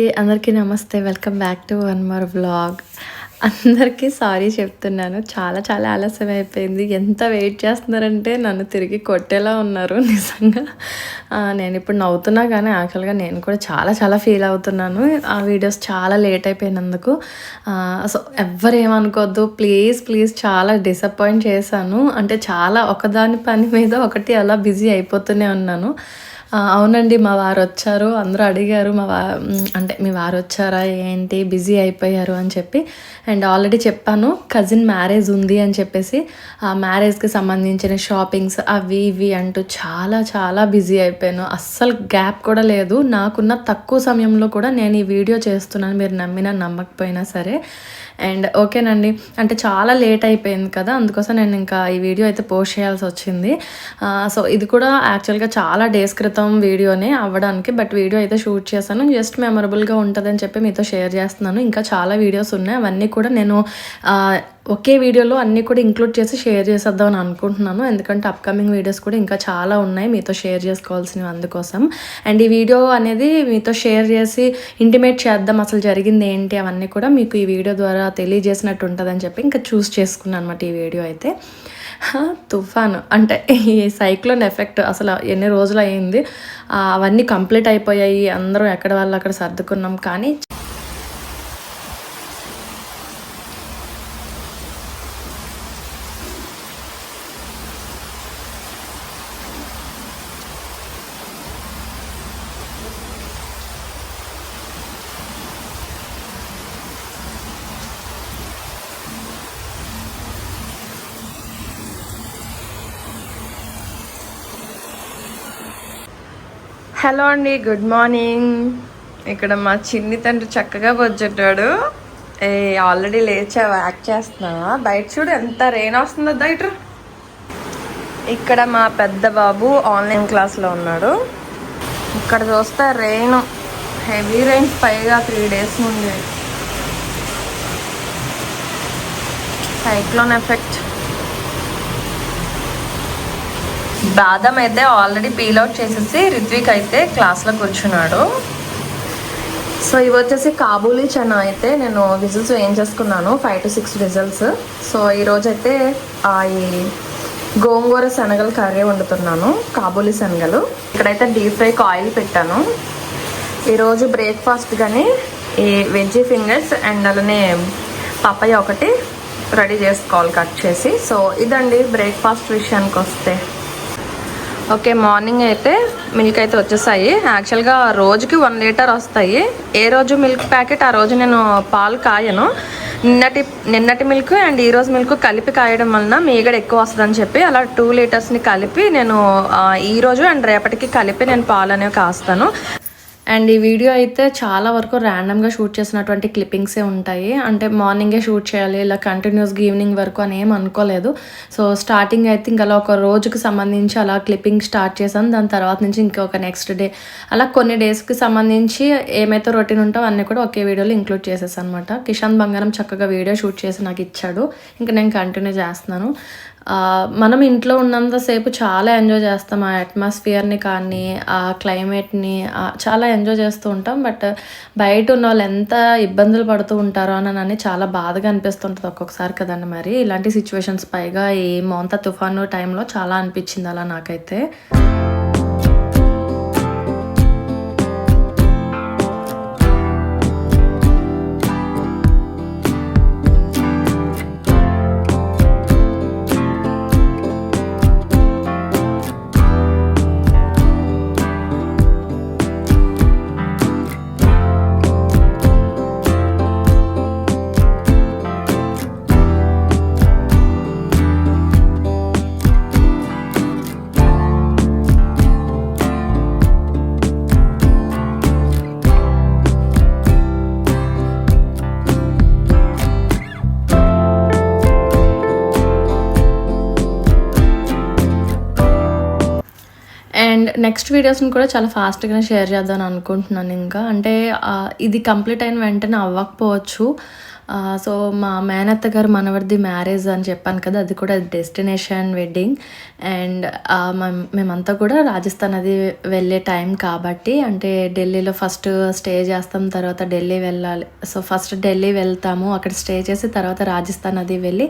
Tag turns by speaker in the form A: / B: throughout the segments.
A: అండి అందరికీ నమస్తే. Welcome back to one more vlog. అందరికీ సారీ చెప్తున్నాను. చాలా చాలా ఆలస్యం అయిపోయింది. ఎంత వెయిట్ చేస్తున్నారంటే నన్ను తిరిగి కొట్టేలా ఉన్నారు నిజంగా. నేను ఇప్పుడు నవ్వుతున్నా కానీ యాక్చువల్గా నేను కూడా చాలా చాలా ఫీల్ అవుతున్నాను. ఆ వీడియోస్ చాలా లేట్ అయిపోయినందుకు. సో ఎవ్వరు ఏమనుకోవద్దు ప్లీజ్ ప్లీజ్ చాలా డిసప్పాయింట్ చేశాను. అంటే చాలా ఒకదాని పని మీద ఒకటి అలా బిజీ అయిపోతూనే ఉన్నాను. అవునండి మా వారు వచ్చారు అందరూ అడిగారు మా వా అంటే మీ వారు వచ్చారా ఏంటి బిజీ అయిపోయారు అని చెప్పి. అండ్ ఆల్రెడీ చెప్పాను కజిన్ మ్యారేజ్ ఉంది అని చెప్పేసి. ఆ మ్యారేజ్కి సంబంధించిన షాపింగ్స్ అవి ఇవి అంటూ చాలా చాలా బిజీ అయిపోయాను. అస్సలు గ్యాప్ కూడా లేదు. నాకున్న తక్కువ సమయంలో కూడా నేను ఈ వీడియో చేస్తున్నాను. మీరు నమ్మినా నమ్మకపోయినా సరే. అండ్ ఓకేనండి. అంటే చాలా లేట్ అయిపోయింది కదా అందుకోసం నేను ఇంకా ఈ వీడియో అయితే పోస్ట్ చేయాల్సి వచ్చింది. సో ఇది కూడా యాక్చువల్గా చాలా డేస్ క్రితం వీడియోనే అవ్వడానికి బట్ వీడియో అయితే షూట్ చేశాను. జస్ట్ మెమరబుల్గా ఉంటుందని చెప్పి మీతో షేర్ చేస్తున్నాను. ఇంకా చాలా వీడియోస్ ఉన్నాయి. అవన్నీ కూడా నేను ఒకే వీడియోలో అన్నీ కూడా ఇంక్లూడ్ చేసి షేర్ చేసేద్దాం అని అనుకుంటున్నాను. ఎందుకంటే అప్కమింగ్ వీడియోస్ కూడా ఇంకా చాలా ఉన్నాయి. మీతో షేర్ చేసుకోవాల్సినవి అందుకోసం. అండ్ ఈ వీడియో అనేది మీతో షేర్ చేసి ఇంటిమేట్ చేద్దాం అసలు జరిగింది ఏంటి అవన్నీ కూడా మీకు ఈ వీడియో ద్వారా తెలియజేసినట్టు ఉంటుందని చెప్పి ఇంకా చూస్ చేసుకున్నాను అనమాట ఈ వీడియో అయితే. తుఫాను. అంటే ఈ సైక్లోన్ ఎఫెక్ట్ అసలు ఎన్ని రోజులు అయింది? అవన్నీ కంప్లీట్ అయిపోయాయి. అందరూ ఎక్కడ వాళ్ళు అక్కడ సర్దుకున్నాం. కానీ హలో అండి గుడ్ మార్నింగ్. ఇక్కడ మా చిన్ని తండ్రి చక్కగా బొజ్జుంటాడు. ఏ ఆల్రెడీ లేచావా? యాక్ట్ చేస్తున్నావా? బయట చూడు ఎంత రెయిన్ వస్తుందో బయట. ఇక్కడ మా పెద్ద బాబు ఆన్లైన్ క్లాస్లో ఉన్నాడు. ఇక్కడ చూస్తే రెయిన్ హెవీ రెయిన్ పైగా త్రీ డేస్ నుండి సైక్లోన్ ఎఫెక్ట్ బాదం అయితే ఆల్రెడీ పీల్ అవుట్ చేసేసి రిత్విక్ అయితే క్లాస్లో కూర్చున్నాడు. సో ఇవి వచ్చేసి కాబూలీ చనా అయితే నేను whistles వేయించేసుకున్నాను five to six whistles so ఈరోజు అయితే ఆ ఈ గోంగూర శనగలు కర్రీ వండుతున్నాను కాబూలీ శనగలు. ఇక్కడైతే డీప్ ఫ్రైకి ఆయిల్ పెట్టాను. ఈరోజు బ్రేక్ఫాస్ట్ కానీ ఈ వెజ్జీ ఫింగర్స్ అండ్ అలానే పప్పయ్య ఒకటి రెడీ చేసుకోవాలి కట్ చేసి. సో ఇదండి బ్రేక్ఫాస్ట్ విషయానికి వస్తే ఓకే మార్నింగ్ అయితే మిల్క్ అయితే వచ్చేసాయి. యాక్చువల్గా రోజుకి వన్ లీటర్ వస్తాయి. ఏ రోజు మిల్క్ ప్యాకెట్ ఆ రోజు నేను పాలు కాయను. నిన్నటి నిన్నటి మిల్క్ అండ్ ఈ రోజు మిల్క్ కలిపి కాయడం వలన మీగడ ఎక్కువ వస్తుందని చెప్పి అలా టూ లీటర్స్ని కలిపి నేను ఈరోజు ఈ రోజు అండ్ రేపటికి కలిపి నేను పాలు అనేవి కాస్తాను. అండ్ ఈ వీడియో అయితే చాలా వరకు ర్యాండమ్గా షూట్ చేసినటువంటి క్లిప్పింగ్సే ఉంటాయి. అంటే మార్నింగే షూట్ చేయాలి ఇలా కంటిన్యూస్గా ఈవినింగ్ వరకు అని ఏం అనుకోలేదు. సో స్టార్టింగ్ అయితే ఇంకా అలా ఒక రోజుకి సంబంధించి అలా క్లిప్పింగ్ స్టార్ట్ చేశాను. దాని తర్వాత నుంచి ఇంకొక నెక్స్ట్ డే అలా కొన్ని డేస్కి సంబంధించి ఏమైతే రొటీన్ ఉంటావో అన్నీ కూడా ఒకే వీడియోలో ఇంక్లూడ్ చేసేసాను అనమాట కిషాన్ బంగారం చక్కగా వీడియో షూట్ చేసి నాకు ఇచ్చాడు. ఇంకా నేను కంటిన్యూ చేస్తున్నాను. మనం ఇంట్లో ఉన్నంతసేపు చాలా ఎంజాయ్ చేస్తాం ఆ అట్మాస్ఫియర్ని కానీ ఆ క్లైమేట్ని చాలా ఎంజాయ్ చేస్తూ ఉంటాం. బట్ బయట ఉన్న వాళ్ళు ఎంత ఇబ్బందులు పడుతూ ఉంటారో అని చాలా బాధగా అనిపిస్తుంటుంది ఒక్కొక్కసారి కదండి మరి. ఇలాంటి సిచ్యువేషన్స్ పైగా ఈ మోంత తుఫాను టైంలో చాలా అనిపించింది అలా నాకైతే. నెక్స్ట్ వీడియోస్ని కూడా చాలా ఫాస్ట్గా షేర్ చేద్దాం అనుకుంటున్నాను ఇంకా. అంటే ఇది కంప్లీట్ అయిన వెంటనే అవ్వకపోవచ్చు. సో మా మేనత్త గారు మనవడిది మ్యారేజ్ అని చెప్పాను కదా అది కూడా డెస్టినేషన్ వెడ్డింగ్ అండ్ మేమంతా కూడా రాజస్థాన్ అది వెళ్ళే టైం కాబట్టి అంటే ఢిల్లీలో ఫస్ట్ స్టే చేస్తాం తర్వాత ఢిల్లీ వెళ్ళాలి. సో ఫస్ట్ ఢిల్లీ వెళ్తాము అక్కడ స్టే చేసి తర్వాత రాజస్థాన్ అది వెళ్ళి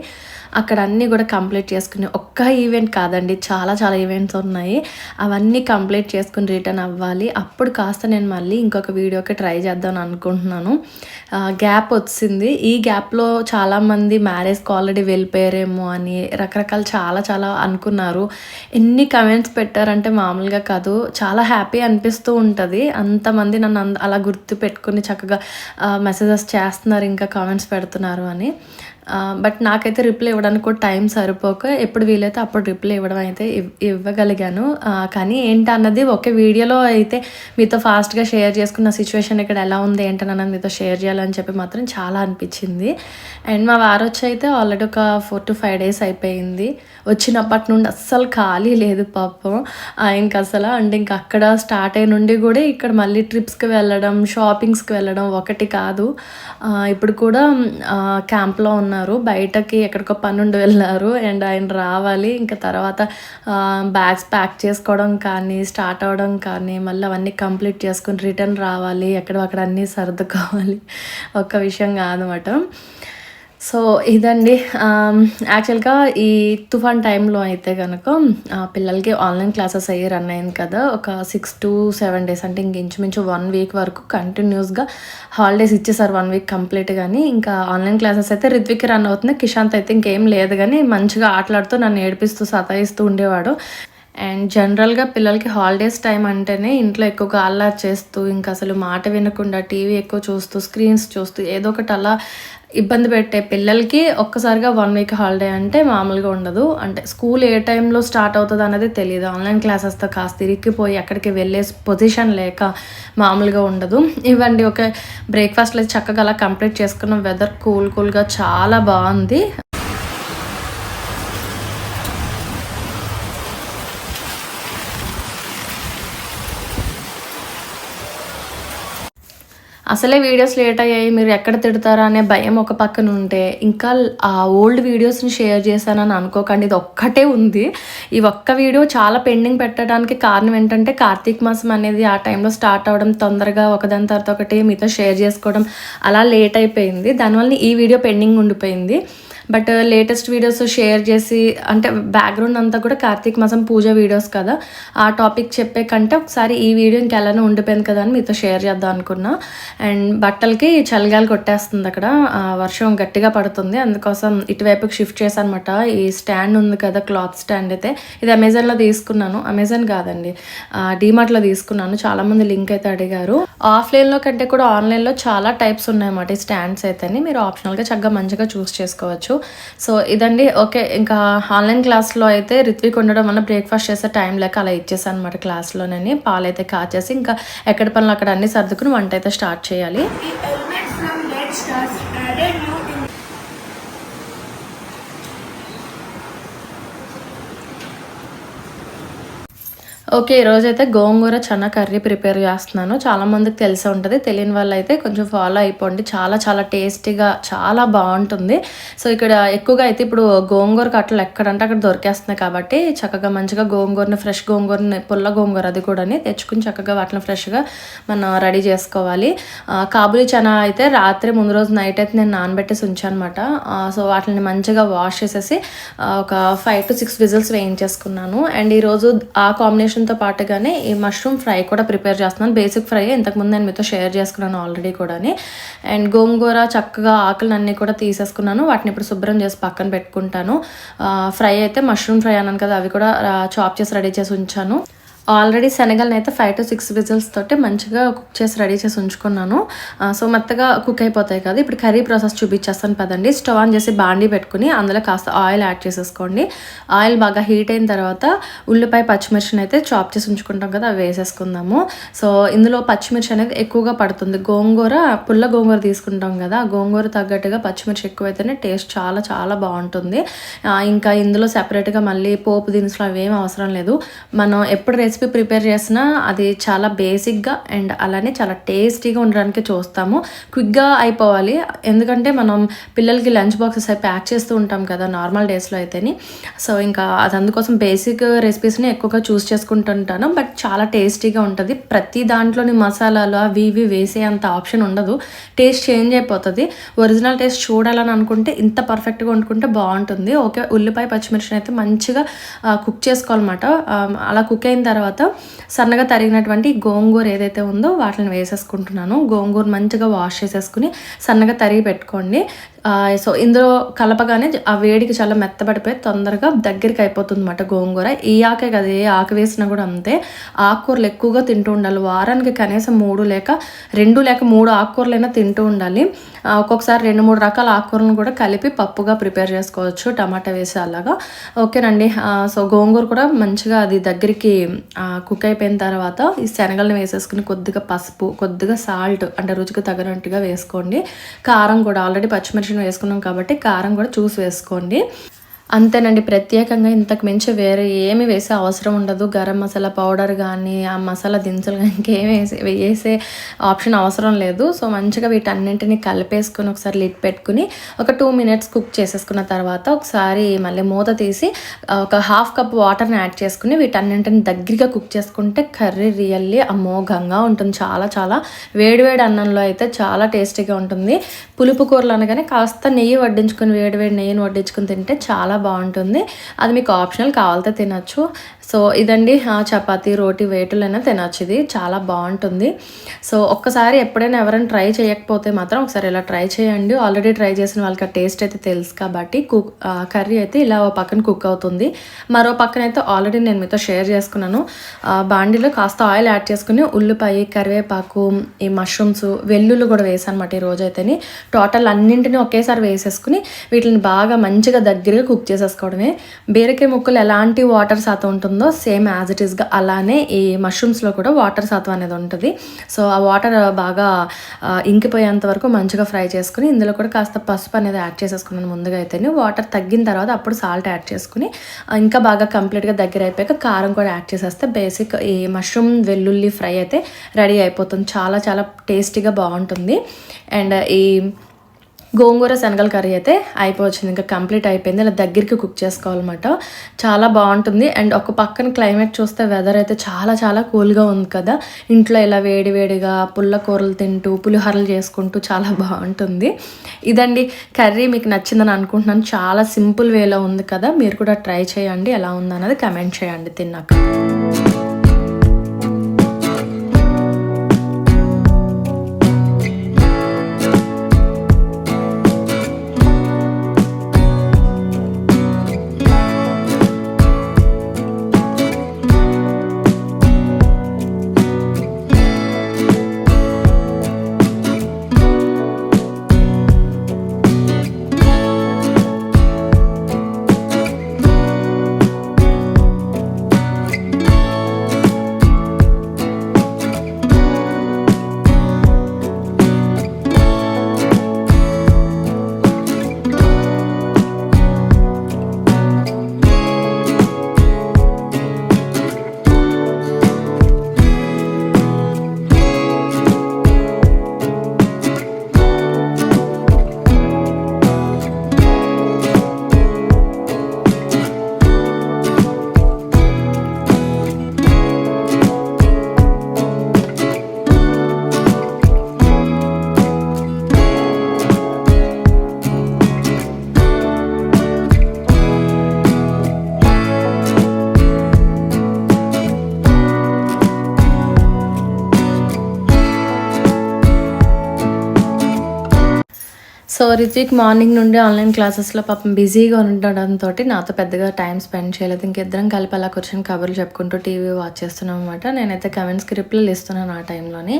A: అక్కడ అన్నీ కూడా కంప్లీట్ చేసుకుని ఒక్క ఈవెంట్ కాదండి చాలా చాలా ఈవెంట్స్ ఉన్నాయి. అవన్నీ కంప్లీట్ చేసుకుని రిటర్న్ అవ్వాలి. అప్పుడు కాస్త నేను మళ్ళీ ఇంకొక వీడియోకి ట్రై చేద్దాం అనుకుంటున్నాను. గ్యాప్ వచ్చింది. ఈ గ్యాప్లో చాలామంది మ్యారేజ్కి ఆల్రెడీ వెళ్ళిపోయారేమో అని రకరకాల చాలా చాలా అనుకున్నారు. ఎన్ని కమెంట్స్ పెట్టారంటే మామూలుగా కాదు. చాలా హ్యాపీ అనిపిస్తూ ఉంటుంది. అంతమంది నన్ను అంద- అలా గుర్తు పెట్టుకుని చక్కగా మెసేజెస్ చేస్తున్నారు ఇంకా కామెంట్స్ పెడుతున్నారు అని. బట్ నాకైతే రిప్లై ఇవ్వడానికి కూడా టైం సరిపోక ఎప్పుడు వీలైతే అప్పుడు రిప్లై ఇవ్వడం అయితే ఇవ్- ఇవ్వగలిగాను. కానీ ఏంటన్నది ఒకే వీడియోలో అయితే మీతో ఫాస్ట్గా షేర్ చేసుకున్న సిచ్యువేషన్ ఇక్కడ ఎలా ఉంది ఏంటన్నది మీతో షేర్ చేయాలని చెప్పి మాత్రం చాలా అనిపించింది. అండ్ మా వారు వచ్చి అయితే ఆల్రెడీ ఒక ఫోర్ టు ఫైవ్ డేస్ అయిపోయింది. వచ్చినప్పటి నుండి అస్సలు ఖాళీ లేదు పాపం. ఆ, ఇంక అసలు అండ్ ఇంక అక్కడ స్టార్ట్ అయిన నుండి కూడా ఇక్కడ మళ్ళీ ట్రిప్స్కి వెళ్ళడం షాపింగ్స్కి వెళ్ళడం ఒకటి కాదు. ఇప్పుడు కూడా క్యాంప్లో ఉన్న ఉన్నారు. బయటకి ఎక్కడికో పని ఉండి వెళ్ళారు. అండ్ ఆయన రావాలి. ఇంకా తర్వాత బ్యాగ్స్ ప్యాక్ చేసుకోవడం కానీ స్టార్ట్ అవ్వడం కానీ మళ్ళీ అవన్నీ కంప్లీట్ చేసుకుని రిటర్న్ రావాలి. ఎక్కడ అక్కడ అన్నీ సర్దుకోవాలి. ఒక్క విషయం కాదన్నమాట సో ఇదండి యాక్చువల్గా ఈ తుఫాన్ టైంలో అయితే కనుక పిల్లలకి ఆన్లైన్ క్లాసెస్ అయ్యి రన్ అయింది కదా ఒక సిక్స్ టు సెవెన్ డేస్ అంటే ఇంక ఇంచుమించు వన్ వీక్ వరకు కంటిన్యూస్గా హాలిడేస్ ఇచ్చేసారు వన్ వీక్ కంప్లీట్ కానీ ఇంకా ఆన్లైన్ క్లాసెస్ అయితే రిత్విక్ రన్ అవుతుంది కిషాంత్ అయితే ఇంకేం లేదు కానీ మంచిగా ఆటలాడుతూ నన్ను ఏడిపిస్తూ సతాయిస్తూ ఉండేవాడు. అండ్ జనరల్గా పిల్లలకి హాలిడేస్ టైం అంటేనే ఇంట్లో ఎక్కువగా అల్లరి చేస్తూ ఇంకా అసలు మాట వినకుండా టీవీ ఎక్కువ చూస్తూ స్క్రీన్స్ చూస్తూ ఏదో ఒకటి అలా ఇబ్బంది పెట్టే పిల్లలకి ఒక్కసారిగా వన్ వీక్ హాలిడే అంటే మామూలుగా ఉండదు. అంటే స్కూల్ ఏ టైంలో స్టార్ట్ అవుతుంది అనేది తెలియదు ఆన్లైన్ క్లాసెస్తో కాస్త ఇరిక్కిపోయి అక్కడికి వెళ్ళే పొజిషన్ లేక మామూలుగా ఉండదు. ఇవ్వండి ఒక బ్రేక్ఫాస్ట్లో చక్కగా అలా కంప్లీట్ చేసుకున్న. వెదర్ కూల్ కూల్గా చాలా బాగుంది. అసలే వీడియోస్ లేట్ అయ్యాయి మీరు ఎక్కడ తిడతారా అనే భయం ఒక పక్కన ఉంటే ఇంకా ఆ ఓల్డ్ వీడియోస్ని షేర్ చేశానని అనుకోకండి ఇది ఒక్కటే ఉంది. ఈ ఒక్క వీడియో చాలా పెండింగ్ పెట్టడానికి కారణం ఏంటంటే కార్తీక మాసం అనేది ఆ టైంలో స్టార్ట్ అవ్వడం తొందరగా ఒకదాని తర్వాత ఒకటి మీతో షేర్ చేసుకోవడం అలా లేట్ అయిపోయింది. దానివల్ల ఈ వీడియో పెండింగ్ ఉండిపోయింది. బట్ లేటెస్ట్ వీడియోస్ షేర్ చేసి అంటే బ్యాక్గ్రౌండ్ అంతా కూడా కార్తీక మాసం పూజ వీడియోస్ కదా ఆ టాపిక్ చెప్పే కంటే ఒకసారి ఈ వీడియో ఇంకెలానో ఉండిపోయింది కదా అని మీతో షేర్ చేద్దాం అనుకున్నా. అండ్ బట్టలకి చలిగాలి కొట్టేస్తుంది అక్కడ. వర్షం గట్టిగా పడుతుంది. అందుకోసం ఇటువైపుకి షిఫ్ట్ చేశాను అనమాట ఈ స్టాండ్ ఉంది కదా క్లాత్ స్టాండ్ అయితే. ఇది అమెజాన్లో తీసుకున్నాను. అమెజాన్ కాదండి. డీమార్ట్లో తీసుకున్నాను. చాలామంది లింక్ అయితే అడిగారు. ఆఫ్లైన్లో కంటే కూడా ఆన్లైన్లో చాలా టైప్స్ ఉన్నాయన్నమాట ఈ స్టాండ్స్ అయితే మీరు ఆప్షనల్గా చక్కగా మంచిగా చూస్ చేసుకోవచ్చు. సో ఇదండి ఓకే ఇంకా ఆన్లైన్ క్లాస్లో అయితే రిత్విక్ ఉండడం వల్ల బ్రేక్ఫాస్ట్ చేసే టైం లేక అలా ఇచ్చేసాను అనమాట క్లాస్లోనే అయితే కాచేసి ఇంకా ఎక్కడ పనులు అక్కడ అన్ని సర్దుకుని వంట అయితే స్టార్ట్ చేయాలి. ఓకే ఈరోజైతే గోంగూర చనా కర్రీ ప్రిపేర్ చేస్తున్నాను. చాలామందికి తెలిసి తెలిసే ఉంటుంది. తెలియని వాళ్ళు అయితే కొంచెం ఫాలో అయిపోండి. చాలా చాలా టేస్టీగా చాలా బాగుంటుంది. సో ఇక్కడ ఎక్కువగా అయితే ఇప్పుడు గోంగూర కట్టలు ఎక్కడంటే అక్కడ దొరికేస్తున్నాయి కాబట్టి చక్కగా మంచిగా గోంగూరని ఫ్రెష్ గోంగూరని పుల్ల గోంగూర అది కూడా తెచ్చుకుని చక్కగా వాటిని ఫ్రెష్గా మనం రెడీ చేసుకోవాలి. ఆ, కాబూలి చనా అయితే రాత్రి ముందు రోజు నైట్ అయితే నేను నానబెట్టేసి ఉంచానమాట. సో వాటిని మంచిగా వాష్ చేసేసి ఒక ఫైవ్ టు సిక్స్ విజిల్స్ వేయించేసుకున్నాను. అండ్ ఈరోజు ఆ కాంబినేషన్ కాంబినేషన్తో పాటుగానే ఈ మష్రూమ్ ఫ్రై కూడా ప్రిపేర్ చేస్తున్నాను. బేసిక్ ఫ్రై ఇంతకుముందు నేను మీతో షేర్ చేసుకున్నాను ఆల్రెడీ కూడాని. అండ్ గోంగూర చక్కగా ఆకులన్నీ కూడా తీసేసుకున్నాను. వాటిని ఇప్పుడు శుభ్రం చేసి పక్కన పెట్టుకుంటాను. ఫ్రై అయితే మష్రూమ్ ఫ్రై అన్నాను కదా అవి కూడా చాప్ చేసి రెడీ చేసి ఉంచాను. ఆల్రెడీ శనగలను అయితే ఫైవ్ టు సిక్స్ విజిల్స్ తోటి మంచిగా కుక్ చేసి రెడీ చేసి ఉంచుకున్నాను. సో మెత్తగా కుక్ అయిపోతాయి కదా. ఇప్పుడు కర్రీ ప్రాసెస్ చూపించేస్తాను పదండి. స్టవ్ ఆన్ చేసి బాండీ పెట్టుకుని అందులో కాస్త ఆయిల్ యాడ్ చేసేసుకోండి. ఆయిల్ బాగా హీట్ అయిన తర్వాత ఉల్లిపాయ పచ్చిమిర్చిని అయితే చాప్ చేసి ఉంచుకుంటాం కదా అవి వేసేసుకుందాము. సో ఇందులో పచ్చిమిర్చి అనేది ఎక్కువగా పడుతుంది. గోంగూర పుల్ల గోంగూర తీసుకుంటాం కదా గోంగూర తగ్గట్టుగా పచ్చిమిర్చి ఎక్కువైతేనే టేస్ట్ చాలా చాలా బాగుంటుంది. ఇంకా ఇందులో సెపరేట్గా మళ్ళీ పోపు దినుసులు అవి ఏం అవసరం లేదు. మనం ఎప్పుడు రెసిపీ రెసిపీ ప్రిపేర్ చేసినా అది చాలా బేసిక్గా అండ్ అలానే చాలా టేస్టీగా ఉండడానికి చూస్తాము. క్విక్గా అయిపోవాలి. ఎందుకంటే మనం పిల్లలకి లంచ్ బాక్సెస్ అయి ప్యాక్ చేస్తూ ఉంటాం కదా నార్మల్ డేస్లో అయితేని. సో ఇంకా అది అందుకోసం బేసిక్ రెసిపీస్ని ఎక్కువగా చూస్ చేసుకుంటుంటాను. బట్ చాలా టేస్టీగా ఉంటుంది. ప్రతి దాంట్లోని మసాలాలు అవి ఇవి వేసే అంత ఆప్షన్ ఉండదు. టేస్ట్ చేంజ్ అయిపోతుంది. ఒరిజినల్ టేస్ట్ చూడాలని అనుకుంటే ఇంత పర్ఫెక్ట్గా వండుకుంటే బాగుంటుంది. ఓకే ఉల్లిపాయ పచ్చిమిర్చిని అయితే మంచిగా కుక్ చేసుకోవాలన్నమాట. అలా కుక్ అయిన తర్వాత తర్వాత సన్నగా తరిగినటువంటి గోంగూర ఏదైతే ఉందో వాటిని వేసేసుకుంటున్నాను. గోంగూర మంచిగా వాష్ చేసేసుకుని సన్నగా తరిగి పెట్టుకోండి. సో ఇందులో కలపగానే ఆ వేడికి చాలా మెత్తబడిపోయి తొందరగా దగ్గరికి అయిపోతుంది అనమాట గోంగూర. ఈ ఆకే కదా ఏ ఆకు వేసినా కూడా అంతే. ఆకుకూరలు ఎక్కువగా తింటూ ఉండాలి. వారానికి కనీసం మూడు లేక రెండు లేక మూడు ఆకుకూరలైనా తింటూ ఉండాలి. ఒక్కొక్కసారి రెండు మూడు రకాల ఆకుకూరలను కూడా కలిపి పప్పుగా ప్రిపేర్ చేసుకోవచ్చు టమాటా వేసి అలాగా. ఓకేనండి. సో గోంగూర కూడా మంచిగా అది దగ్గరికి కుక్ అయిపోయిన తర్వాత ఈ శనగలను వేసేసుకుని కొద్దిగా పసుపు కొద్దిగా సాల్ట్ అంటే రుచికి తగినట్టుగా వేసుకోండి. కారం కూడా ఆల్రెడీ పచ్చిమిర్చి పచ్చిమిర్చిని వేసుకున్నాం కాబట్టి కారం కూడా చూసి వేసుకోండి. అంతేనండి ప్రత్యేకంగా ఇంతకు మించి వేరే ఏమి వేసే అవసరం ఉండదు. గరం మసాలా పౌడర్ కానీ ఆ మసాలా దినుసులు కానీ ఇంకేమి వేసే వేసే ఆప్షన్ అవసరం లేదు. సో మంచిగా వీటన్నింటిని కలిపేసుకుని ఒకసారి లిడ్ పెట్టుకుని ఒక టూ మినిట్స్ కుక్ చేసేసుకున్న తర్వాత ఒకసారి మళ్ళీ మూత తీసి ఒక హాఫ్ కప్ వాటర్ని యాడ్ చేసుకుని వీటన్నింటిని దగ్గరగా కుక్ చేసుకుంటే కర్రీ రియల్లీ అమోఘంగా ఉంటుంది. చాలా చాలా వేడివేడి అన్నంలో అయితే చాలా టేస్టీగా ఉంటుంది. పులుపు కూరలు అనగానే కాస్త నెయ్యి వడ్డించుకొని వేడివేడి నెయ్యిని వడ్డించుకుని తింటే చాలా బాగుంటుంది. అది మీకు ఆప్షనల్ కావాలితే తినచ్చు. సో ఇదండి చపాతి చపాతీ రోటీ వేటులైనా తినచ్చు ఇది చాలా బాగుంటుంది. సో ఒక్కసారి ఎప్పుడైనా ఎవరైనా ట్రై చేయకపోతే మాత్రం ఒకసారి ఇలా ట్రై చేయండి. ఆల్రెడీ ట్రై చేసిన వాళ్ళకి ఆ టేస్ట్ అయితే తెలుసు కాబట్టి కుక్ కర్రీ అయితే ఇలా ఓ పక్కన కుక్ అవుతుంది. మరో పక్కన అయితే ఆల్రెడీ నేను మీతో షేర్ చేసుకున్నాను. బాండీలో కాస్త ఆయిల్ యాడ్ చేసుకుని ఉల్లిపాయ కరివేపాకు ఈ మష్రూమ్స్ వెల్లుల్లి కూడా వేసాను అనమాట ఈ రోజైతేని. టోటల్ అన్నింటినీ ఒకేసారి వేసేసుకుని వీటిని బాగా మంచిగా దగ్గరగా కుక్ చేసేసుకోవడమే. బీరకాయ ముక్కలు ఎలాంటి వాటర్ శాతం ఉంటుందో సేమ్ యాజ్ ఇట్ ఈస్గా అలానే ఈ మష్రూమ్స్లో కూడా వాటర్ శాతం అనేది ఉంటుంది. సో ఆ వాటర్ బాగా ఇంకిపోయేంత వరకు మంచిగా ఫ్రై చేసుకుని ఇందులో కూడా కాస్త పసుపు అనేది యాడ్ చేసేసుకున్నాను ముందుగా అయితేనే. వాటర్ తగ్గిన తర్వాత అప్పుడు సాల్ట్ యాడ్ చేసుకుని ఇంకా బాగా కంప్లీట్గా దగ్గర అయిపోయాక కారం కూడా యాడ్ చేసేస్తే బేసిక్ ఈ మష్రూమ్ వెల్లుల్లి ఫ్రై అయితే రెడీ అయిపోతుంది. చాలా చాలా టేస్టీగా బాగుంటుంది. అండ్ ఈ గోంగూర శనగల కర్రీ అయితే అయిపోవచ్చింది. ఇంకా కంప్లీట్ అయిపోయింది. ఇలా దగ్గరికి కుక్ చేసుకోవాలన్నమాట. చాలా బాగుంటుంది. అండ్ ఒక పక్కన క్లైమేట్ చూస్తే వెదర్ అయితే చాలా చాలా కూల్గా ఉంది కదా. ఇంట్లో ఇలా వేడి వేడిగా పుల్ల కూరలు తింటూ పులిహోరలు చేసుకుంటూ చాలా బాగుంటుంది. ఇదండి కర్రీ. మీకు నచ్చిందని అనుకుంటున్నాను. చాలా సింపుల్ వేలో ఉంది కదా. మీరు కూడా ట్రై చేయండి. ఎలా ఉందన్నది కమెంట్ చేయండి. తిన్నాక. సో రిత్విక్ మార్నింగ్ నుండి ఆన్లైన్ క్లాసెస్లో పాపం బిజీగా ఉండడంతో నాతో పెద్దగా టైం స్పెండ్ చేయలేదు. ఇంకిద్దరం కలిపి అలా కూర్చొని కబుర్లు చెప్పుకుంటూ టీవీ వాచ్ చేస్తున్నాం అనమాట నేనైతే కమెంట్స్కి రిప్లైలు ఇస్తున్నాను ఆ టైంలోని.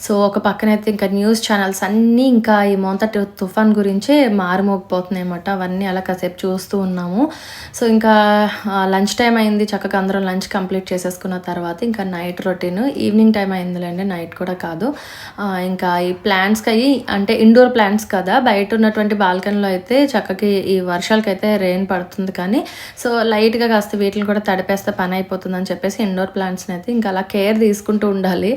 A: సో ఒక పక్కనైతే ఇంకా న్యూస్ ఛానల్స్ అన్నీ ఇంకా ఈ మొంతటి తుఫాన్ గురించే మారుమోగిపోతున్నాయి అనమాట అవన్నీ అలా కాసేపు చూస్తూ ఉన్నాము. సో ఇంకా లంచ్ టైం అయింది. చక్కగా అందరం లంచ్ కంప్లీట్ చేసేసుకున్న తర్వాత ఇంకా నైట్ రొటీన్. ఈవినింగ్ టైం అయిందిలేండి. నైట్ కూడా కాదు. ఇంకా ఈ ప్లాంట్స్కి అయ్యి అంటే ఇండోర్ ప్లాంట్స్ కదా బయట బయట ఉన్నటువంటి బాల్కనీలో అయితే చక్కకి ఈ వర్షాలకైతే రెయిన్ పడుతుంది కానీ సో లైట్గా కాస్త వీటిని కూడా తడిపేస్తే పని అయిపోతుంది అని చెప్పేసి ఇండోర్ ప్లాంట్స్ని అయితే ఇంకా అలా కేర్ తీసుకుంటూ ఉండాలి.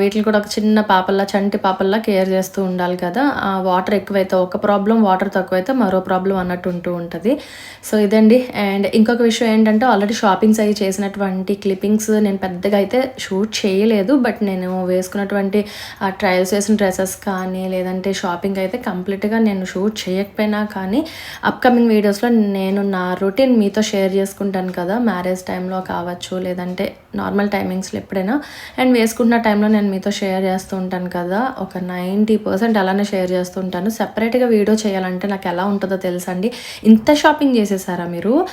A: వీటిని కూడా ఒక చిన్న పాపల్లా చంటి పాపల్లా కేర్ చేస్తూ ఉండాలి కదా. వాటర్ ఎక్కువైతే ఒక ప్రాబ్లం వాటర్ తక్కువైతే మరో ప్రాబ్లం అన్నట్టు ఉంటూ ఉంటుంది. సో ఇదండి. అండ్ ఇంకొక విషయం ఏంటంటే ఆల్రెడీ షాపింగ్స్ అవి చేసినటువంటి క్లిప్పింగ్స్ నేను పెద్దగా అయితే షూట్ చేయలేదు. బట్ నేను వేసుకున్నటువంటి ఆ ట్రయల్స్ వేసిన డ్రెస్సెస్ కానీ లేదంటే షాపింగ్ అయితే కంప్లీట్గా నేను షూట్ చేయకపోయినా కానీ అప్కమింగ్ వీడియోస్లో నేను నా రొటీన్ మీతో షేర్ చేసుకుంటాను కదా. మ్యారేజ్ టైంలో కావచ్చు లేదంటే నార్మల్ టైమింగ్స్లో ఎప్పుడైనా. అండ్ వేసుకుంటున్న టైంలో నేను మీతో షేర్ చేస్తూ ఉంటాను కదా. ఒక నైంటీ పర్సెంట్ అలానే షేర్ చేస్తూ ఉంటాను. సెపరేట్గా వీడియో చేయాలంటే నాకు ఎలా ఉంటుందో తెలుసండి. ఇంత షాపింగ్ చేసేసారా మీరు?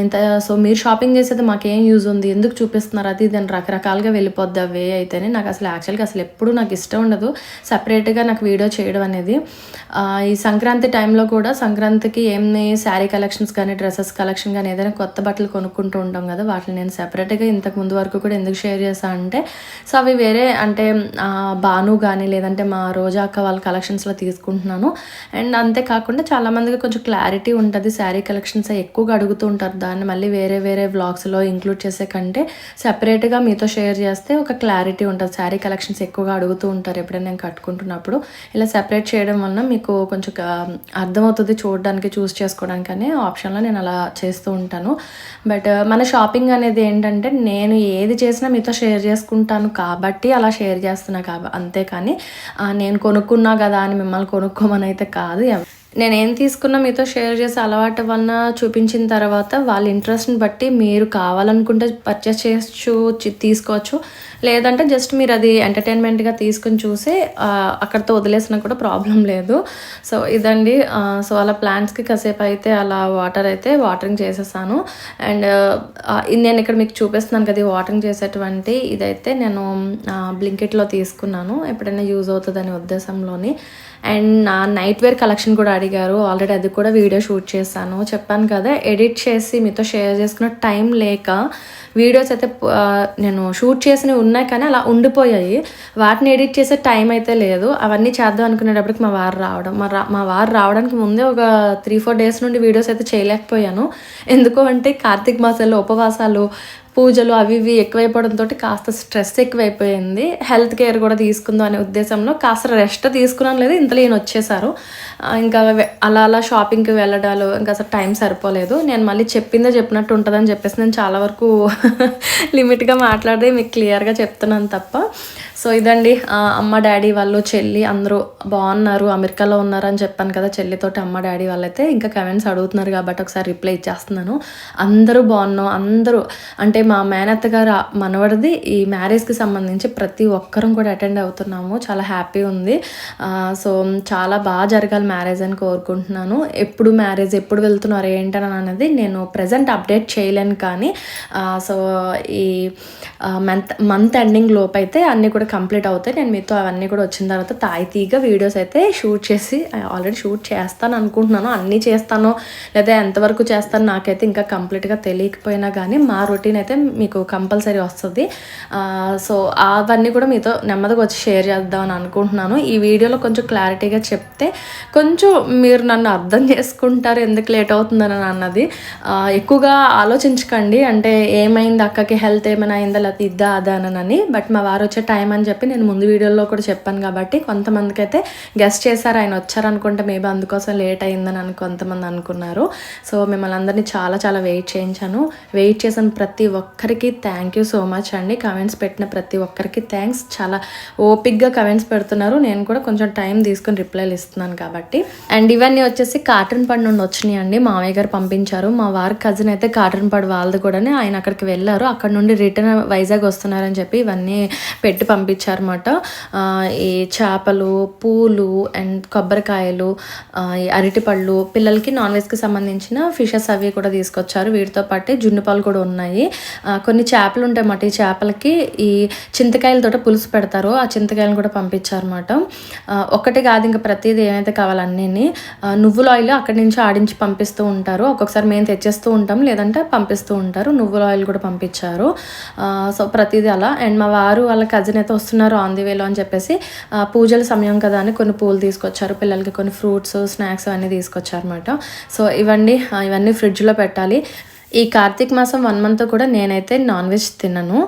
A: ఇంత సో మీరు షాపింగ్ చేసేది మాకేం యూజ్ ఉంది? ఎందుకు చూపిస్తున్నారు? అది దాని రకరకాలుగా వెళ్ళిపోద్ది అవే అయితేనే నాకు అసలు యాక్చువల్గా అసలు ఎప్పుడు నాకు ఇష్టం ఉండదు. సపరేట్గా నాకు వీడియో చేయడం అనేది. ఈ సంక్రాంతి టైంలో కూడా సంక్రాంతికి ఏమి శారీ కలెక్షన్స్ కానీ డ్రెస్సెస్ కలెక్షన్ కానీ ఏదైనా కొత్త బట్టలు కొనుక్కుంటూ ఉంటాం కదా వాటిని నేను సెపరేట్గా ఇంతకు ముందు వరకు కూడా ఎందుకు షేర్ చేశాను అంటే సో అవి వేరే అంటే బాను భాను కానీ లేదంటే మా రోజా అక్క వాళ్ళ కలెక్షన్స్లో తీసుకుంటున్నాను. అండ్ అంతేకాకుండా చాలామందికి కొంచెం క్లారిటీ ఉంటుంది శారీ కలెక్షన్స్ ఎక్కువగా అడుగుతూ ఉంటారు. దాన్ని మళ్ళీ వేరే వేరే వ్లాగ్స్లో ఇంక్లూడ్ చేసే కంటే సెపరేట్గా మీతో షేర్ చేస్తే ఒక క్లారిటీ ఉంటుంది. శారీ కలెక్షన్స్ ఎక్కువగా అడుగుతూ ఉంటారు ఎప్పుడైనా నేను కట్టుకుంటున్నప్పుడు. ఇలా సెపరేట్ చేయడం వలన మీకు కొంచెం అర్థమవుతుంది చూడడానికి చూస్ చేసుకోవడానికి అనే ఆప్షన్లో నేను అలా చేస్తూ ఉంటాను. బట్ uh, మన షాపింగ్ అనేది ఏంటంటే నేను ఏది చేసినా మీతో షేర్ చేసుకుంటాను కాబట్టి అలా షేర్ చేస్తున్నా కాబ అంతేకాని కానీ నేను కొనుక్కున్నా కదా అని మిమ్మల్ని కొనుక్కోమని అయితే కాదు. నేను ఏం తీసుకున్నా మీతో షేర్ చేసే అలవాటు వలన చూపించిన తర్వాత వాళ్ళ ఇంట్రెస్ట్ని బట్టి మీరు కావాలనుకుంటే పర్చేస్ చేయొచ్చు తీసుకోవచ్చు. లేదంటే జస్ట్ మీరు అది ఎంటర్టైన్మెంట్గా తీసుకుని చూసి అక్కడితో వదిలేసినా కూడా ప్రాబ్లం లేదు. సో ఇదండి. సో అలా ప్లాంట్స్కి కాసేపు అయితే అలా వాటర్ అయితే వాటరింగ్ చేసేసాను. అండ్ నేను ఇక్కడ మీకు చూపిస్తున్నాను కదా వాటరింగ్ చేసేటువంటి ఇదైతే నేను బ్లింకెట్లో తీసుకున్నాను. ఎప్పుడైనా యూజ్ అవుతుందనే ఉద్దేశంలోని. అండ్ నా నైట్ వేర్ కలెక్షన్ కూడా అడిగారు. ఆల్రెడీ అది కూడా వీడియో షూట్ చేశాను. చెప్పాను కదా ఎడిట్ చేసి మీతో షేర్ చేసుకున్న టైం లేక వీడియోస్ అయితే నేను షూట్ చేసినవి ఉన్నాయి కానీ అలా ఉండిపోయాయి. వాటిని ఎడిట్ చేసే టైం అయితే లేదు. అవన్నీ చేద్దాం అనుకునేటప్పటికి మా వారు రావడం మా రా మా వారు రావడానికి ముందే ఒక త్రీ ఫోర్ డేస్ నుండి వీడియోస్ అయితే చేయలేకపోయాను. ఎందుకు అంటే కార్తీక మాసాలు ఉపవాసాలు పూజలు అవి ఇవి ఎక్కువైపోవడంతో కాస్త స్ట్రెస్ ఎక్కువైపోయింది. హెల్త్ కేర్ కూడా తీసుకుందాం అనే ఉద్దేశంలో కాస్త రెస్ట్ తీసుకున్నాను లేదు ఇంతలో ఈయన వచ్చేసారు. ఇంకా అలా అలా షాపింగ్కి వెళ్ళడాలు ఇంకా అసలు టైం సరిపోలేదు. నేను మళ్ళీ చెప్పిందే చెప్పినట్టు ఉంటుందని చెప్పేసి నేను చాలా వరకు లిమిట్గా మాట్లాడితే మీకు క్లియర్గా చెప్తున్నాను తప్ప. సో ఇదండి అమ్మ డాడీ వాళ్ళు చెల్లి అందరూ బాగున్నారు అమెరికాలో ఉన్నారు అని చెప్పాను కదా చెల్లితోటి అమ్మ డాడీ వాళ్ళైతే ఇంకా కమెంట్స్ అడుగుతున్నారు కాబట్టి ఒకసారి రిప్లై ఇచ్చేస్తున్నాను. అందరూ బాగున్నాం అందరూ అంటే మా మేనత్త గారు మనవడిది ఈ మ్యారేజ్కి సంబంధించి ప్రతి ఒక్కరం కూడా అటెండ్ అవుతున్నాము. చాలా హ్యాపీ ఉంది. సో చాలా బాగా జరగాలి మ్యారేజ్ అని కోరుకుంటున్నాను. ఎప్పుడు మ్యారేజ్ ఎప్పుడు వెళ్తున్నారు ఏంటని అనేది నేను ప్రజెంట్ అప్డేట్ చేయలేను కానీ సో ఈ మంత్ మంత్ ఎండింగ్ లోపు అయితే అన్నీ కూడా కంప్లీట్ అవుతాయి. నేను మీతో అవన్నీ కూడా వచ్చిన తర్వాత తాయితీగా వీడియోస్ అయితే షూట్ చేసి ఆల్రెడీ షూట్ చేస్తాను అనుకుంటున్నాను. అన్నీ చేస్తాను లేదా ఎంతవరకు చేస్తాను నాకైతే ఇంకా కంప్లీట్గా తెలియకపోయినా కానీ మా రొటీన్ అయితే మీకు కంపల్సరీ వస్తుంది. సో అవన్నీ కూడా మీతో నెమ్మదిగా వచ్చి షేర్ చేద్దామని అనుకుంటున్నాను. ఈ వీడియోలో కొంచెం క్లారిటీగా చెప్తే కొంచెం మీరు నన్ను అర్థం చేసుకుంటారు ఎందుకు లేట్ అవుతుందని అన్నది. ఎక్కువగా ఆలోచించకండి. అంటే ఏమైంది అక్కకి హెల్త్ ఏమైనా అయిందా లేకపోతే ఇద్దా అదా అని బట్ మా వారు వచ్చే టైం అని చెప్పి నేను ముందు వీడియోలో కూడా చెప్పాను కాబట్టి కొంతమందికి అయితే గెస్ట్ చేశారు ఆయన వచ్చారనుకుంటే మేబీ అందుకోసం లేట్ అయిందని అని కొంతమంది అనుకున్నారు. సో మిమ్మల్ని అందరినీ చాలా చాలా వెయిట్ చేయించాను. వెయిట్ చేసిన ప్రతి ఒక్కరికి థ్యాంక్ యూ సో మచ్ అండి. కమెంట్స్ పెట్టిన ప్రతి ఒక్కరికి థ్యాంక్స్ చాలా ఓపిక్గా కమెంట్స్ పెడుతున్నారు. నేను కూడా కొంచెం టైం తీసుకొని రిప్లైలు ఇస్తున్నాను కాబట్టి. అండ్ ఇవన్నీ వచ్చేసి కాటన్ పడి నుండి వచ్చినాయి అండి. మామయ్య గారు పంపించారు. మా వారి కజిన్ అయితే కాటన్ పడి వాళ్ళది కూడా ఆయన అక్కడికి వెళ్ళారు. అక్కడ నుండి రిటర్న్ వైజాగ్ వస్తున్నారని చెప్పి ఇవన్నీ పెట్టి పంపించారన్నమాట. ఈ చేపలు పూలు అండ్ కొబ్బరికాయలు ఈ అరటిపళ్ళు పిల్లలకి నాన్ వెజ్కి సంబంధించిన ఫిషెస్ అవి కూడా తీసుకొచ్చారు. వీటితో పాటు జున్ను పాలు కూడా ఉన్నాయి. కొన్ని చేపలు ఉంటాయి అన్నమాట. ఈ చేపలకి ఈ చింతకాయలతో పులుసు పెడతారు. ఆ చింతకాయలను కూడా పంపించారన్నమాట. ఆ, ఒకటి కాదు ఇంకా ప్రతిదీ ఏమైతే కావాలి కావాలన్నీ నువ్వుల ఆయిల్ అక్కడి నుంచి ఆడించి పంపిస్తూ ఉంటారు. ఒక్కొక్కసారి మేము తెచ్చేస్తూ ఉంటాం లేదంటే పంపిస్తూ ఉంటారు. నువ్వుల ఆయిల్ కూడా పంపించారు. సో ప్రతిదీ అలా. అండ్ మా వారు వాళ్ళ కజిన్ అయితే వస్తున్నారు ఆన్ ది వేలో అని చెప్పేసి పూజల సమయం కదా అని కొన్ని పూలు తీసుకొచ్చారు. పిల్లలకి కొన్ని ఫ్రూట్స్ స్నాక్స్ అవన్నీ తీసుకొచ్చారు అనమాట సో ఇవన్నీ ఇవన్నీ ఫ్రిడ్జ్లో పెట్టాలి. ఈ కార్తీక మాసం వన్ మంత్ కూడా నేనైతే నాన్ వెజ్ తినను.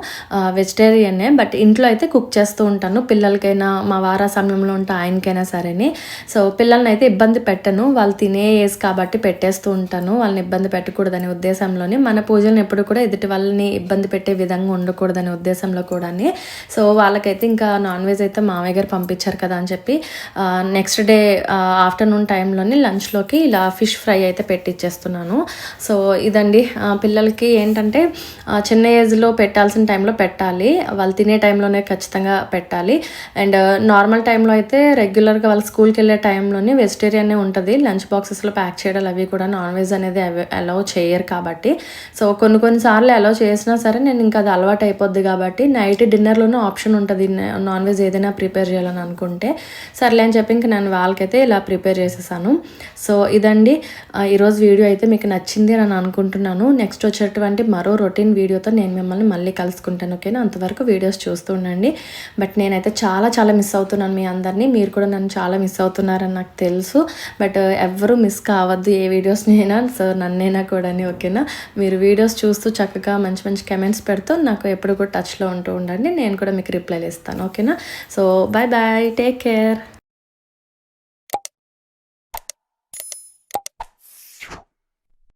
A: వెజిటేరియనే బట్ ఇంట్లో అయితే కుక్ చేస్తూ ఉంటాను. పిల్లలకైనా మా వార సమయంలో ఉంటే ఆయనకైనా సరేని. సో పిల్లల్ని అయితే ఇబ్బంది పెట్టను. వాళ్ళు తినే ఏజ్ కాబట్టి పెట్టేస్తూ ఉంటాను. వాళ్ళని ఇబ్బంది పెట్టకూడదనే ఉద్దేశంలోనే. మన పూజలను ఎప్పుడు కూడా ఎదుటి వాళ్ళని ఇబ్బంది పెట్టే విధంగా ఉండకూడదనే ఉద్దేశంలో కూడా సో వాళ్ళకైతే ఇంకా నాన్ వెజ్ అయితే మామయ్య గారు పంపించారు కదా అని చెప్పి. నెక్స్ట్ డే ఆఫ్టర్నూన్ టైంలోని లంచ్లోకి ఇలా ఫిష్ ఫ్రై అయితే పెట్టిచ్చేస్తున్నాను. సో ఇదండి పిల్లలకి ఏంటంటే చిన్న ఏజ్లో పెట్టాల్సిన టైంలో పెట్టాలి. వాళ్ళు తినే టైంలోనే ఖచ్చితంగా పెట్టాలి. అండ్ నార్మల్ టైంలో అయితే రెగ్యులర్గా వాళ్ళ స్కూల్కి వెళ్ళే టైంలోనే వెజిటేరియనే ఉంటుంది. లంచ్ బాక్సెస్లో ప్యాక్ చేయడాలు అవి కూడా నాన్ వెజ్ అనేది అలౌ చేయరు కాబట్టి. సో కొన్ని కొన్నిసార్లు అలౌ చేసినా సరే నేను ఇంకా అది అలవాటు అయిపోద్ది కాబట్టి నైట్ డిన్నర్లోనే ఆప్షన్ ఉంటుంది. నాన్ వెజ్ ఏదైనా ప్రిపేర్ చేయాలని అనుకుంటే సర్లే అని చెప్పి ఇంకా నేను వాళ్ళకైతే ఇలా ప్రిపేర్ చేసేసాను. సో ఇదండి. ఈరోజు వీడియో అయితే మీకు నచ్చింది అని అనుకుంటున్నాను. నెక్స్ట్ వచ్చేటువంటి మరో రొటీన్ వీడియోతో నేను మిమ్మల్ని మళ్ళీ కలుసుకుంటాను ఓకేనా? అంతవరకు వీడియోస్ చూస్తూ ఉండండి. బట్ నేనైతే చాలా చాలా మిస్ అవుతున్నాను మీ అందరినీ. మీరు కూడా నన్ను చాలా మిస్ అవుతున్నారని నాకు తెలుసు. బట్ ఎవరు మిస్ కావద్దు ఏ వీడియోస్నైనా సో నన్నైనా కూడా ఓకేనా? మీరు వీడియోస్ చూస్తూ చక్కగా మంచి మంచి కమెంట్స్ పెడుతూ నాకు ఎప్పుడు కూడా టచ్లో ఉంటూ ఉండండి. నేను కూడా మీకు రిప్లైలు ఇస్తాను ఓకేనా? So bye bye take care